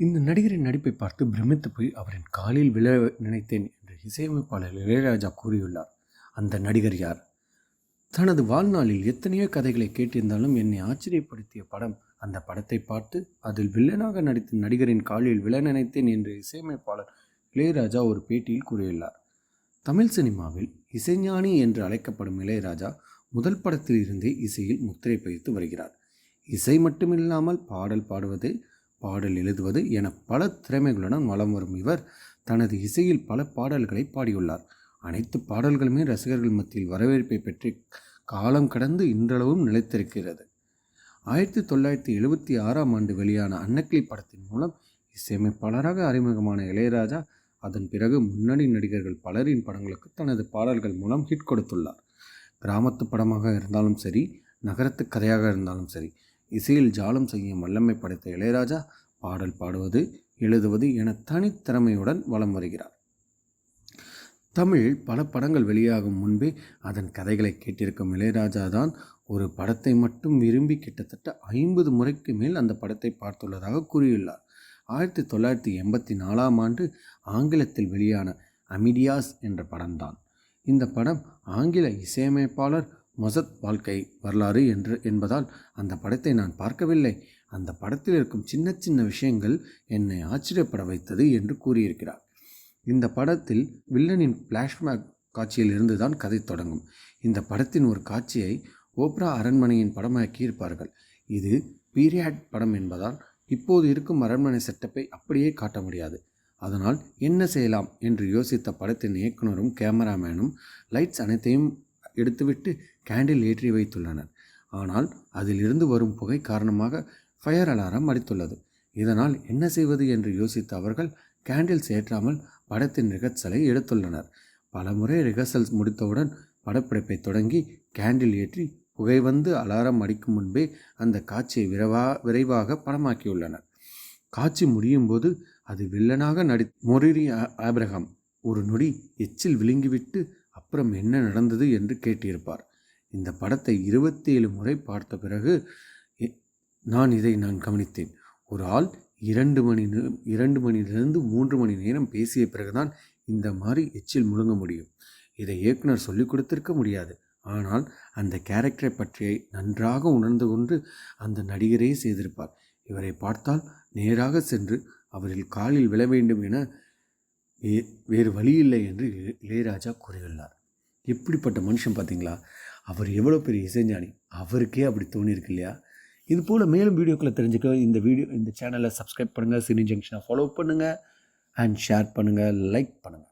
இந்த நடிகரின் நடிப்பை பார்த்து பிரமித்து போய் அவரின் காலில் விழ நினைத்தேன் என்று இசையமைப்பாளர் இளையராஜா கூறியுள்ளார். அந்த நடிகர் யார்? தனது வாழ்நாளில் எத்தனையோ கதைகளை கேட்டிருந்தாலும் என்னை ஆச்சரியப்படுத்திய படம். அந்த படத்தை பார்த்து அதில் வில்லனாக நடித்த நடிகரின் காலில் விழ நினைத்தேன் என்று இசையமைப்பாளர் இளையராஜா ஒரு பேட்டியில் கூறியுள்ளார். தமிழ் சினிமாவில் இசைஞானி என்று அழைக்கப்படும் இளையராஜா முதல் படத்தில் இருந்தே இசையில் முத்திரை பதித்து வருகிறார். இசை மட்டுமில்லாமல் பாடல் பாடுவது பாடல் எழுதுவது என பல திறமைகளுடன் வலம் வரும் இவர் தனது இசையில் பல பாடல்களை பாடியுள்ளார். அனைத்து பாடல்களுமே ரசிகர்கள் மத்தியில் வரவேற்பை பெற்று காலம் கடந்து இன்றளவும் நிலைத்திருக்கிறது. ஆயிரத்தி தொள்ளாயிரத்தி எழுபத்தி ஆறாம் ஆண்டு வெளியான அன்னக்கிளி படத்தின் மூலம் இசையமைப்பாளராக அறிமுகமான இளையராஜா அதன் பிறகு முன்னணி நடிகர்கள் பலரின் படங்களுக்கு தனது பாடல்கள் மூலம் ஹிட் கொடுத்துள்ளார். கிராமத்து படமாக இருந்தாலும் சரி நகரத்து கதையாக இருந்தாலும் சரி இசையில் ஜாலம் செய்யும் வல்லமை படைத்த இளையராஜா பாடல் பாடுவது எழுதுவது என தனித்திறமையுடன் வலம் வருகிறார். தமிழ் பல படங்கள் வெளியாகும் முன்பே அதன் கதைகளை கேட்டிருக்கும் இளையராஜா தான் ஒரு படத்தை மட்டும் விரும்பி கிட்டத்தட்ட ஐம்பது முறைக்கு மேல் அந்த படத்தை பார்த்துள்ளதாக கூறியுள்ளார். ஆயிரத்தி தொள்ளாயிரத்தி எண்பத்தி நாலாம் ஆண்டு ஆங்கிலத்தில் வெளியான அமிடியாஸ் என்ற படம்தான். இந்த படம் ஆங்கில இசையமைப்பாளர் மொசத் வாழ்க்கை வரலாறு என்று என்பதால் அந்த படத்தை நான் பார்க்கவில்லை. அந்த படத்தில் இருக்கும் சின்ன சின்ன விஷயங்கள் என்னை ஆச்சரியப்பட வைத்தது என்று கூறியிருக்கிறார். இந்த படத்தில் வில்லனின் பிளாஷ்பேக் காட்சியிலிருந்து தான் கதை தொடங்கும். இந்த படத்தின் ஒரு காட்சியை ஓப்ரா அரண்மனையின் படமாக்கி இருப்பார்கள் இது பீரியாட் படம் என்பதால் இப்போது இருக்கும் அரண்மனை செட்டப்பை அப்படியே காட்ட முடியாது. அதனால் என்ன செய்யலாம் என்று யோசித்த படத்தின் இயக்குனரும் கேமராமேனும் லைட்ஸ் அனைத்தையும் எடுத்துவிட்டு கேண்டில் ஏற்றி வைத்துள்ளனர். ஆனால் அதிலிருந்து வரும் புகை காரணமாக ஃபயர் அலாரம் அடித்துள்ளது. இதனால் என்ன செய்வது என்று யோசித்த அவர்கள் கேண்டில்ஸ் ஏற்றாமல் படத்தின் ரிஹர்சலை எடுத்துள்ளனர். பலமுறை ரிஹர்சல்ஸ் முடித்தவுடன் படப்பிடிப்பை தொடங்கி கேண்டில் ஏற்றி புகை வந்து அலாரம் அடிக்கும் முன்பே அந்த காட்சியை விரைவா விரைவாக படமாக்கியுள்ளனர். காட்சி முடியும் போது அது வில்லனாக நடி மொரிரி ஆப்ரஹாம் ஒரு நொடி எச்சில் விழுங்கிவிட்டு அப்புறம் என்ன நடந்தது என்று கேட்டிருப்பார். இந்த படத்தை இருபத்தி ஏழு முறை பார்த்த பிறகு நான் இதை நான் கவனித்தேன். ஒரு ஆள் இரண்டு மணி இரண்டு மணிலிருந்து மூன்று மணி நேரம் பேசிய பிறகுதான் இந்த மாதிரி எச்சில் முழுங்க முடியும். இதை இயக்குனர் சொல்லிக் கொடுத்திருக்க முடியாது. ஆனால் அந்த கேரக்டரை பற்றிய நன்றாக உணர்ந்து கொண்டு அந்த நடிகரே செய்திருப்பார். இவரை பார்த்தால் நேராக சென்று அவரில் காலில் விழ வேண்டும் என வேறு வழியில்லை என்று இளையராஜா கூறியுள்ளார். எப்படிப்பட்ட மனுஷன் பார்த்தீங்களா? அவர் எவ்வளோ பெரிய இசைஞானி. அவருக்கே அப்படி தோணியிருக்கு இல்லையா இது போல் மேலும் வீடியோக்களை தெரிஞ்சுக்க இந்த வீடியோ இந்த சேனலை சப்ஸ்கிரைப் பண்ணுங்கள் சினி ஜங்ஷனை ஃபாலோ பண்ணுங்கள் அண்ட் ஷேர் பண்ணுங்கள் லைக் பண்ணுங்கள்